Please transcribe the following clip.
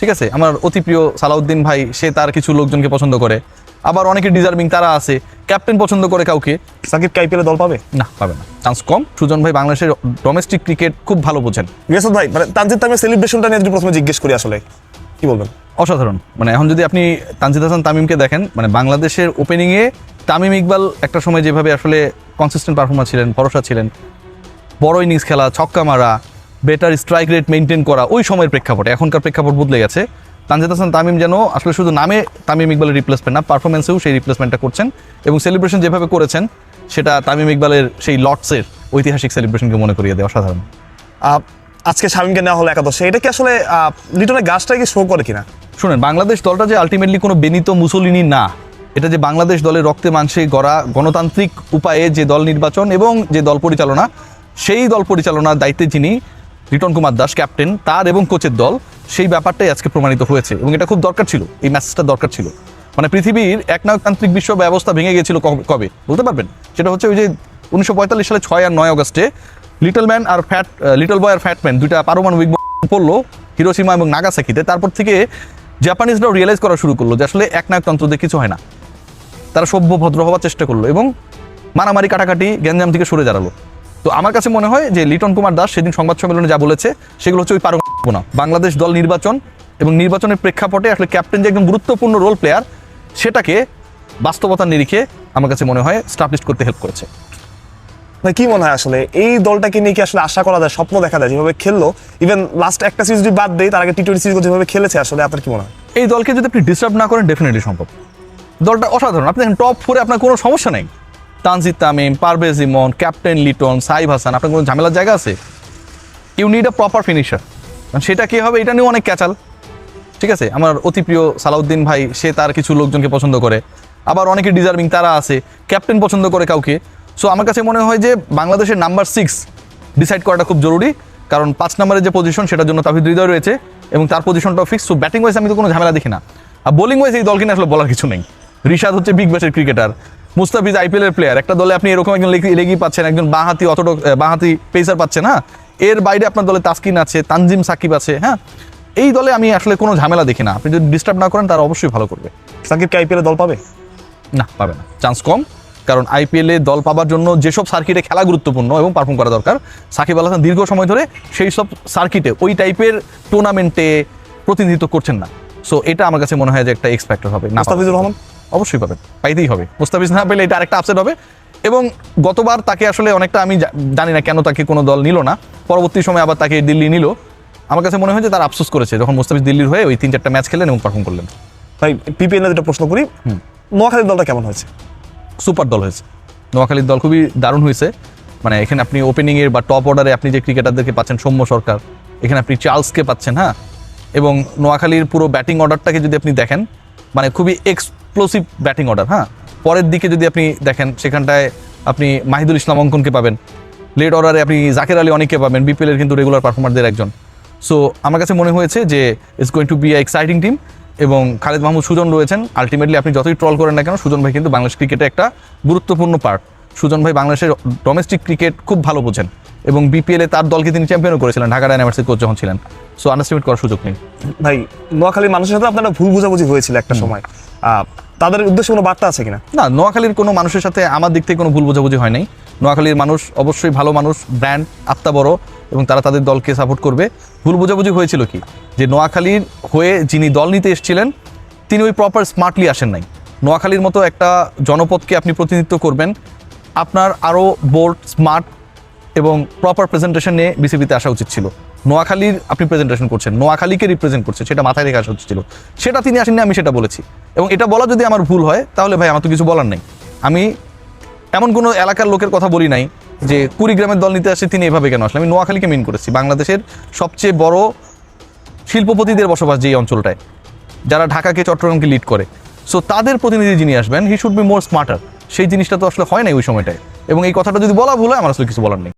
ঠিক আছে? আমার অতি প্রিয় সালাউদ্দিন ভাই সে তার কিছু লোকজনকে পছন্দ করে। আবার অনেকে ডিজার্ভিং তারা আছে। ক্যাপ্টেন পছন্দ করে কাউকে। সাকিব কি আইপিএলে দল পাবে? না পাবে না। চান্স কম। সুজন ভাই বাংলাদেশের ডোমেস্টিক ক্রিকেট খুব ভালো বোঝেন। রিয়াসত ভাই মানে তানজিদ তামিমের সেলিব্রেশনটা নিয়ে যদি প্রথমে জিজ্ঞেস করি আসলে কি বলবেন? অসাধারণ। মানে এখন যদি আপনি তানজিদ হাসান তামিমকে দেখেন মানে বাংলাদেশের ওপেনিংয়ে তামিম ইকবাল একটা সময় যেভাবে আসলে কনসিস্টেন্ট পারফর্মার ছিলেন ভরসা ছিলেন। বড় ইনিংস খেলা ছক্কা মারা বেটার স্ট্রাইক রেট মেনটেন করা ওই সময়ের প্রেক্ষাপটে। এখনকার প্রেক্ষাপট বদলে গেছে। তানজিদ হাসান তামিম যেন আসলে শুধু নামে তামিম ইকবালের রিপ্লেসমেন্ট না পারফরমেন্সেও সেই রিপ্লেসমেন্টটা করছেন এবং সেলিব্রেশন যেভাবে করেছেন সেটা তামিম ইকবালের সেই লর্ডসের ঐতিহাসিক সেলিব্রেশনকে মনে করিয়ে দেয় অসাধারণ আজকে শামীমকে নেওয়া হলো একাদশে। এটা কি আসলে লিটনের গাছটা কি শো করে কিনা? শুনেন বাংলাদেশ দলটা যে আলটিমেটলি কোনো বেনিতো মুসলিনি না এটা যে বাংলাদেশ দলের রক্তে মাংসে গড়া গণতান্ত্রিক উপায়ে যে দল নির্বাচন এবং যে দল পরিচালনা সেই দল পরিচালনার দায়িত্বে যিনি রিটন কুমার দাস, ক্যাপ্টেন, তার এবং কোচের দল, সেই ব্যাপারটাই আজকে প্রমাণিত হয়েছে এবং এটা খুব দরকার ছিল, এই ম্যাচটা দরকার ছিল। মানে পৃথিবীর একনায়কতান্ত্রিক বিশ্ব ব্যবস্থা ভেঙে গিয়েছিল কবে- বলতে পারবেন? সেটা হচ্ছে ওই যে উনিশশো পঁয়তাল্লিশ সালে ছয় আর নয় অগস্টে লিটল ম্যান আর ফ্যাট লিটল বয় আর ফ্যাট ম্যান দুইটা পারমাণবিক পড়ল হিরোসীমা এবং নাগাসাকিতে। তারপর থেকে জাপানিজরাও রিয়েলাইজ করা শুরু করল যে আসলে একনায়কতন্ত্র দিয়ে কিছু হয় না। তারা সভ্য ভদ্র হওয়ার চেষ্টা করল এবং মারামারি, কাটাকাটি, গ্যাঞ্জাম থেকে সরে দাঁড়াল। তো আমার কাছে মনে হয় যে লিটন কুমার দাস সেদিন সংবাদ সম্মেলনে যা বলেছে সেগুলো হচ্ছে ওই পারবনা বাংলাদেশ দল নির্বাচন এবং নির্বাচনের প্রেক্ষাপটে আসলে ক্যাপ্টেন যে একদম গুরুত্বপূর্ণ রোল প্লেয়ার সেটাকে বাস্তবতার নিরিখে আমার কাছে মনে হয় স্টাবলিশ করতে হেল্প করেছে। কি মনে হয় আসলে? এই দলটাকে নিয়ে কি আসলে আশা করা যায় স্বপ্ন দেখা যায় যেভাবে খেললো? ইভেন লাস্ট একটা সিরিজ যদি বাদ দেয় তার আগে টি টোয়েন্টি সিরিজ যেভাবে খেলেছে আসলে আপনার কি মনে হয়? এই দলকে যদি আপনি ডিস্টার্ব না করেন ডেফিনেটলি সম্ভব। দলটা অসাধারণ। আপনি দেখেন টপ ফোরে আপনার কোনো সমস্যা নেই। তানজিদ তামিম, পারভেজ ইমন, ক্যাপ্টেন লিটন সাইব হাসান, আপনার কোনো ঝামেলার জায়গা আছে? You need a proper finisher সেটা কি হবে? এটা নিয়েও অনেক ক্যাচাল। ঠিক আছে? আমার অতি প্রিয় সালাউদ্দিন ভাই, সে তার কিছু লোকজনকে পছন্দ করে। আবার অনেকে ডিজার্ভিং তারা আছে। ক্যাপ্টেন পছন্দ করে কাউকে। সো আমার কাছে মনে হয় যে বাংলাদেশের নাম্বার সিক্স ডিসাইড করাটা খুব জরুরি। কারণ পাঁচ নম্বরের যে পজিশন সেটার জন্য তাহিদ হৃদয় রয়েছে এবং তার পজিশনটাও ফিক্স সো ব্যাটিং ওয়াইজ আমি তো কোনো ঝামেলা দেখি না। আর বোলিং ওয়াইজ এই দলকে আসলে বলার কিছু নেই। রিশাদ হচ্ছে বিগ ব্যাশের ক্রিকেটার মুস্তাফিজ আইপিএল এর প্লেয়ার একটা দলে আপনি এরকম একজন লেগি পাচ্ছেন একজন বাঁহাতি অতট বাঁহাতি পেসার পাচ্ছেন হ্যাঁ এর বাইরে আপনার দলে তাসকিন আছে তানজিম সাকিব আছে হ্যাঁ? এই দলে আমি আসলে কোনো ঝামেলা দেখি না। আপনি যদি ডিস্টার্ব না করেন তারা অবশ্যই ভালো করবে। সাকিব কি আইপিএলে দল পাবে? না পাবে না। চান্স কম কারণ আইপিএলে দল পাবার জন্য যেসব সার্কিটে খেলা গুরুত্বপূর্ণ এবং পারফর্ম করা দরকার সাকিব আল হাসান দীর্ঘ সময় ধরে সেই সব সার্কিটে ওই টাইপের টুর্নামেন্টে প্রতিনিধিত্ব করছেন না। সো এটা আমার কাছে মনে হয় যে একটা এক্সপেক্টর হবে। না মুস্তাফিজুর রহমান? অবশ্যই পাবেন পাইতেই হবে। মুস্তাফিজ না পেলে এটা আরেকটা আপসেট হবে। এবং গতবার তাকে আসলে অনেকটা আমি জানি না কেন তাকে কোনো দল নিল না। পরবর্তী সময় আবার তাকে দিল্লি নিল। আমার কাছে মনে হয় যে তার আফসোস করেছে যখন মুস্তাফিজ দিল্লির হয়ে ওই তিন চারটা ম্যাচ খেলেন এবং পারফর্ম করলেন। ভাই পিপিএল এর দুটো প্রশ্ন করি। নোয়াখালীর দলটা কেমন হয়েছে? সুপার দল হয়েছে। নোয়াখালীর দল খুবই দারুণ হয়েছে। মানে এখানে আপনি ওপেনিংয়ের বা টপ অর্ডারে আপনি যে ক্রিকেটারদেরকে পাচ্ছেন সৌম্য সরকার এখানে আপনি চার্লসকে পাচ্ছেন হ্যাঁ? এবং নোয়াখালীর পুরো ব্যাটিং অর্ডারটাকে যদি আপনি দেখেন মানে খুবই এক্সপ্লোসিভ ব্যাটিং অর্ডার হ্যাঁ? পরের দিকে যদি আপনি দেখেন, সেখানটায় আপনি মাহিদুল ইসলাম অঙ্কনকে পাবেন। লেট অর্ডারে আপনি জাকের আলী অনেককে পাবেন। বিপিএলের কিন্তু রেগুলার পারফর্মারদের একজন। সো আমার কাছে মনে হয়েছে যে it's going to be exciting team এবং খালেদ মাহমুদ সুজন রয়েছেন। আলটিমেটলি আপনি যতই ট্রল করেন না কেন, সুজন ভাই কিন্তু বাংলাদেশ ক্রিকেটে একটা গুরুত্বপূর্ণ পার্ট সুজন ভাই বাংলাদেশের ডোমেস্টিক ক্রিকেট খুব ভালো বোঝেন। এবং বিপিএলে তার দলকে তিনি চ্যাম্পিয়নও করেছিলেন ঢাকা ডায়নামার্সের কোচ যখন ছিলেন। সো আন্ডারস্টিমেট করার সুযোগ নেই। ভাই নোয়াখালীর মানুষের সাথে আপনারা ভুল বোঝাবুঝি হয়েছিল একটা সময়। তাদের উদ্দেশ্যে কোনো বার্তা আছে কিনা? না নোয়াখালীর কোনো মানুষের সাথে আমার দিক থেকে কোনো ভুল বোঝাবুঝি হয় নাই। নোয়াখালীর মানুষ অবশ্যই ভালো মানুষ ব্র্যান্ড আত্মা বড় এবং তারা তাদের দলকে সাপোর্ট করবে। ভুল বোঝাবুঝি হয়েছিল কি? যে নোয়াখালীর হয়ে যিনি দল নিতে এসেছিলেন তিনি ওই প্রপার স্মার্টলি আসেন নাই। নোয়াখালীর মতো একটা জনপদকে আপনি প্রতিনিধিত্ব করবেন আপনার আরও বোল্ড স্মার্ট এবং প্রপার প্রেজেন্টেশন নিয়ে বিসিবিতে আসা উচিত ছিল। নোয়াখালীর আপনি প্রেজেন্টেশন করছেন, নোয়াখালীকে রিপ্রেজেন্ট করছে, সেটা মাথায় রেখে আসা উচিত ছিল। সেটা তিনি আসেননি, আমি সেটা বলেছি। এবং এটা বলা যদি আমার ভুল হয়, তাহলে ভাই আমার তো কিছু বলার নেই। আমি এমন কোনো এলাকার লোকের কথা বলি নাই যে কুড়িগ্রামের দল নিতে আসে, তিনি এভাবে কেন আসলে আমি নোয়াখালীকে মিন করেছি। বাংলাদেশের সবচেয়ে বড় শিল্পপতিদের বসবাস যে অঞ্চলটায়, যারা ঢাকাকে, চট্টগ্রামকে লিড করে। সো তাদের প্রতিনিধি যিনি আসবেন he should be more smarter সেই জিনিসটা তো আসলে হয় নাই ওই সময়টায়। এবং এই কথাটা যদি বলা ভুল হয়, আমার আসলে কিছু বলার নেই।